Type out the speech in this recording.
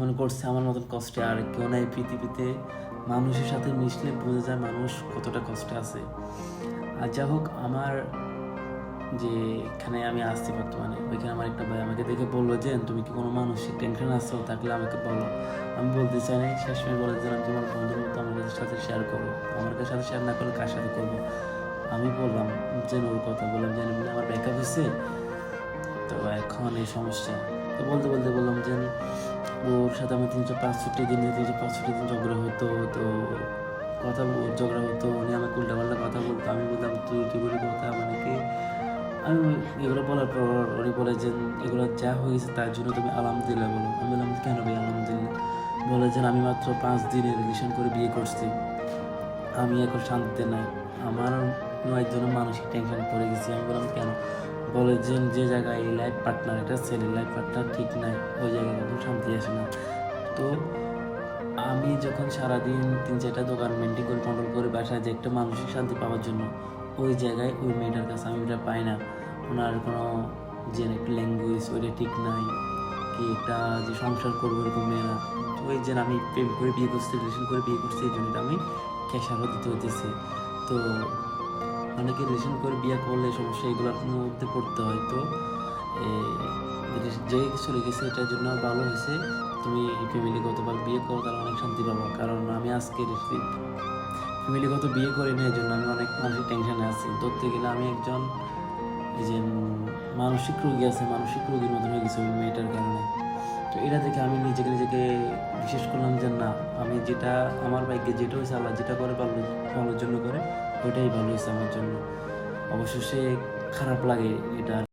মনে করছে আমার মতন কষ্টে, আর কেউ নাই পৃথিবীতে। মানুষের সাথে মিশলে বোঝা যায় মানুষ কতটা কষ্টে আছে। আর যা হোক, আমার যে এখানে আমি আসছি বর্তমানে, ওইখানে আমার একটা ভাই আমাকে দেখে বলল যে, তুমি কি কোনো মানসিক টেনশন আসছো থাকলে আমাকে বলো। আমি বলতে চাই না শেষমেশ বলে দিলাম, তোমার বন্ধুর মতো আমার কাছে সাথে শেয়ার করো। আমার কাছে সাথে শেয়ার না করলে কার সাথে করব? আমি বললাম যে ওর কথা। বললাম যে আমার ব্যাকআপ হয়েছে? তো এখন এই সমস্যা। তো বলতে বলতে বললাম যে সাথে আমার তিনশো পাঁচষট্টি দিন তিনশো পাঁচষট্টি দিন ঝগড়া হতো, তো কথা ঝগড়া হতো, উনি আমাকে উল্টা পাল্টা কথা বলতো। আমি বলতাম, তুই কি বলি কথা মানে কি? আমি এগুলো বলার পর উনি বলে যে এগুলো যা হয়েছে তার জন্য তুমি আলহামদুলিল্লাহ বলো। আমি বললাম, কেন ভাই আলহামদুলিল্লাহ? বলে যে আমি মাত্র পাঁচ দিনের রিলেশন করে বিয়ে করছি। আমি এখন শান্তিতে নাই। আমার একজন মানসিক টেনশন পড়ে গেছি। আমি বললাম, কেন? বলে যে যে জায়গায় এই লাইফ পার্টনার একটা ছেলের লাইফ পার্টনার ঠিক নাই, ওই জায়গায় এখন শান্তি আসে না। তো আমি যখন সারাদিন তিন চারটা দোকান মেনটেন করে কন্ট্রোল করে বাসায় যে একটা মানসিক শান্তি পাওয়ার জন্য, ওই জায়গায় ওই মেয়েটার কাছে আমি ওটা পাই না। ওনার কোনো যে একটা ল্যাঙ্গুয়েজ ওইটা ঠিক নাই, কি একটা যে সংসার করব এরকম মেয়েরা। তো ওই যে আমি প্রেম করে বিয়ে করছি রিলেশন করে বিয়ে করছি, এই জন্য এটা আমি ক্যাশারও দিতে হতেছে তো অনেকে রিলেশন করে বিয়ে করলে সমস্যা এগুলোর মধ্যে পড়তে হয়। তো যে চলে গেছে এটার জন্য ভালো হয়েছে, তুমি ফ্যামিলিগতভাবে বিয়ে করো, তাহলে অনেক শান্তি পাবো। কারণ আমি আজকে ফ্যামিলিগত বিয়ে করি না এই জন্য আমি অনেক মানসিক টেনশনে আছি। ধরতে গেলে আমি একজন, এই যে মানসিক রোগী আছে, মানসিক রোগীর মতন হয়ে গেছে মেয়েটার কারণে। তো এটা থেকে আমি নিজেকে নিজেকে বিশেষ করলাম যে না, আমি যেটা আমার ভাগ্যে যেটা হয়েছে, আল্লাহ যেটা করে ভালো, ভালোর জন্য করে, ওইটাই ভালো হয়েছে আমার জন্য। অবশ্য সে খারাপ লাগে এটা